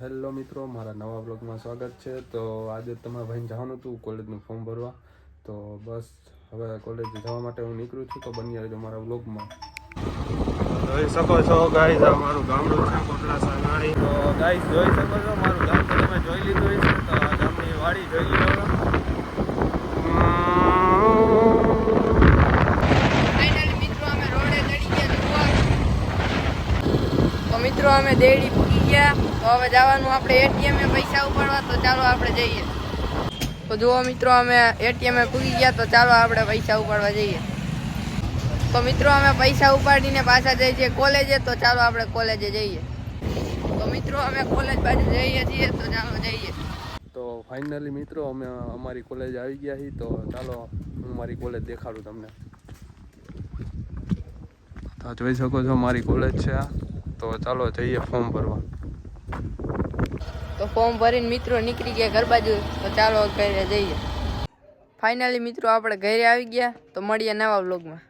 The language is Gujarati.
હેલો મિત્રો મારા નવા બ્લોગમાં સ્વાગત છે. તો આજે તમારા ભાઈને જવાનું હતું કોલેજનું ફોર્મ ભરવા. તો બસ હવે કોલેજ જવા માટે હું નીકળું છું તો બની રહેજો મારા બ્લોગમાં જોઈ શકો છો ગાઈઝ મારું ગામડું છે કોટલા સાનાળી તો ગાઈઝ જોઈ શકો છો મારું ગામ તમે જોઈ લીધું છે તો આ ગામની વાડી જોઈ લો ફાઇનલી મિત્રો અમે રોડે ચડી ગયા જુવાર મિત્રો, અમે દેડી પૂકી ગયા. તો હવે જવાનું આપણે એટીએમ પૈસા ઉપાડવા, તો ચાલો આપણે જઈએ. તો જુઓ મિત્રો, અમે એટીએમ પૂકી ગયા, તો ચાલો આપણે પૈસા ઉપાડવા જઈએ. તો મિત્રો, અમે પૈસા ઉપાડીને પાછા જઈએ છીએ કોલેજે, તો ચાલો આપણે કોલેજે જઈએ. તો મિત્રો, અમે કોલેજ બાજુ જઈએ છીએ, તો ચાલો જઈએ. તો ફાઇનલી મિત્રો, અમે અમારી કોલેજ આવી ગયા છીએ, તો ચાલો હું મારી કોલેજ દેખાડું તમને. તો જોઈ શકો છો, મારી કોલેજ છે આ. તો ચાલો જઈએ ફોર્મ ભરવા. તો ફોર્મ ભરીને મિત્રો નીકળી ગયા ઘર બાજુ તો ચાલો ઘરે જઈએ. ફાઇનલી મિત્રો, આપણે ઘરે આવી ગયા, તો મળીએ નવા વ્લોગમાં